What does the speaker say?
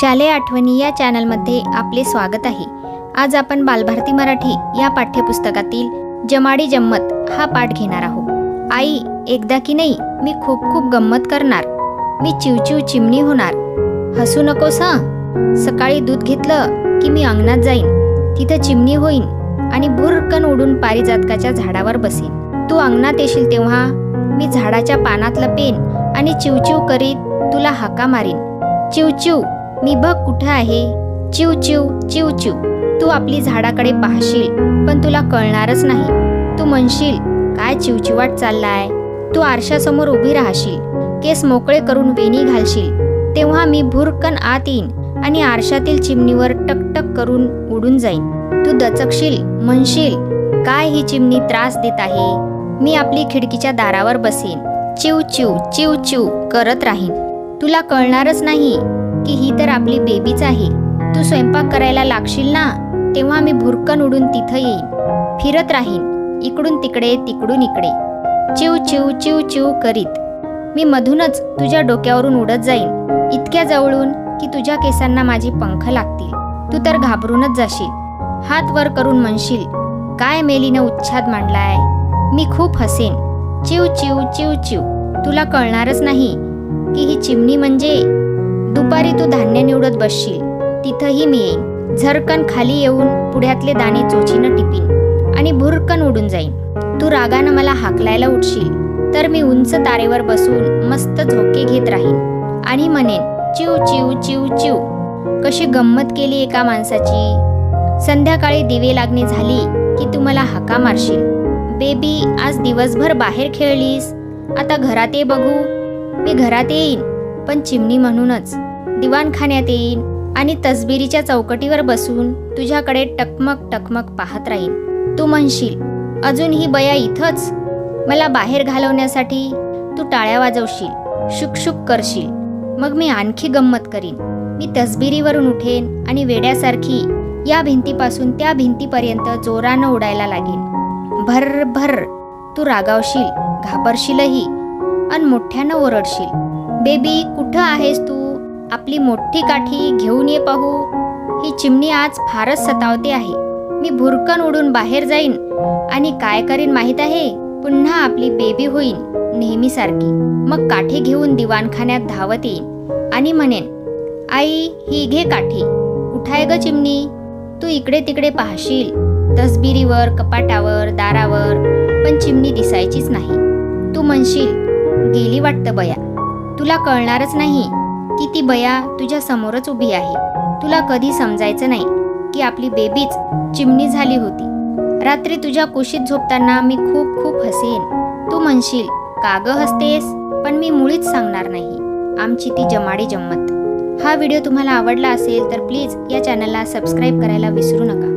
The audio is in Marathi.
शालेय आठवणी या चॅनलमध्ये आपले स्वागत आहे. आज आपण बालभारती मराठी या पाठ्यपुस्तकातील जमाडी जम्मत हा पाठ घेणार आहोत. आई एकदा की नाही मी खूप खूप गंमत करणार. मी चिवचिव चिमणी होणार. हसू नकोस हं? सकाळी दूध घेतलं की मी अंगणात जाईन. तिथं चिमणी होईन आणि भुरकन उडून पारिजातकाच्या झाडावर बसेन. तू अंगणात येशील तेव्हा मी झाडाच्या पानात लपेन आणि चिवचिव करीत तुला हाका मारीन. चिवचिव! मी बघ कुठं आहे. चिव चिव चिव चिव. तू आपली झाडाकडे पाहशील पण तुला कळणारच नाही. तू म्हणशील काय चिवचिवाट चाललाय. तू आरशासमोर उभी राहशील केस मोकळे करून वेणी घालशील. तेव्हा मी भुरकन आत येईन आणि आरशातील चिमणीवर टकटक करून उडून जाईन. तू दचकशील म्हणशील काय ही चिमणी त्रास देत आहे. मी आपली खिडकीच्या दारावर बसेन. चिव चिव चिव चिव करत राहीन. तुला कळणारच नाही की ही तर आपली बेबीच आहे. तू स्वयंपाक करायला लागशील ना तेव्हा मी भुरकन उडून तिथं येईन. फिरत राहीन इकडून तिकडे तिकडून इकडे. चिव चिव चिव चिव करीत. मी मधूनच तुझ्या डोक्यावरून उडत जाईन इतक्या जवळून की तुझ्या केसांना माझी पंख लागतील. तू तर घाबरूनच जाशील. हात वर करून म्हणशील काय मेलीनं उच्छाद मांडलाय? मी खूप हसेन. चिव चिव चिव चिव. तुला कळणारच नाही की ही चिमणी म्हणजे दुपारी तू धान्य निवडत बसशील. तिथंही मी येईन. झरकन खाली येऊन पुढ्यातले दाणे चोचीनं टिपीन. आणि भुरकन उडून जाईन. तू रागानं मला हाकलायला उठशील. तर मी उंच तारेवर बसून मस्त झोके घेत राहीन. आणि म्हणेन चिव चिव चिव चिव. कशी गंमत केली एका माणसाची? संध्याकाळी दिवे लागणे झाली की तू मला हाका मारशील. बेबी आज दिवसभर बाहेर खेळलीस. आता घरात ये बघू. मी घरात येईन पण चिमणी म्हणूनच. दिवाणखान्यात येईन आणि तसबिरीच्या चौकटीवर बसून तुझ्याकडे टकमक टकमक पाहत राहीन. तू म्हणशील अजून ही बया इथंच? मला बाहेर घालवण्यासाठी तू टाळ्या वाजवशील शुकशुक करशील. मग मी आणखी गंमत करीन. मी तसबिरीवरून उठेन आणि वेड्यासारखी या भिंतीपासून त्या भिंतीपर्यंत जोरानं उडायला लागेन. भर भर तू रागावशील घाबरशीलही अन मोठ्यानं ओरडशील. बेबी कुठं आहेस तू? आपली मोठी काठी घेऊन ये पाहू. ही चिमणी आज फारच सतावते आहे. मी भुरकन उडून बाहेर जाईन. आणि काय करीन माहीत आहे? पुन्हा आपली बेबी होईन नेहमीसारखी. मग काठी घेऊन दिवाणखान्यात धावत येईन. आणि म्हणेन आई ही घे काठी. उठाय ग चिमणी. तू इकडे तिकडे पाहशील. तसबिरीवर कपाटावर दारावर. पण चिमणी दिसायचीच नाही. तू म्हणशील गेली वाटतं बया. तुला कळणारच नाही. की ती बया तुझ्या समोरच उभी आहे. तुला कधी समजायचं नाही की आपली बेबीच चिमणी झाली होती. रात्री तुझ्या कुशीत झोपताना मी खूप खूप हसेन. तू म्हणशील का ग हसतेस पण मी मुळीच सांगणार नाही. आमची ती जमाडी जम्मत. हा व्हिडिओ तुम्हाला आवडला असेल तर प्लीज या चॅनलला सबस्क्राईब करायला विसरू नका.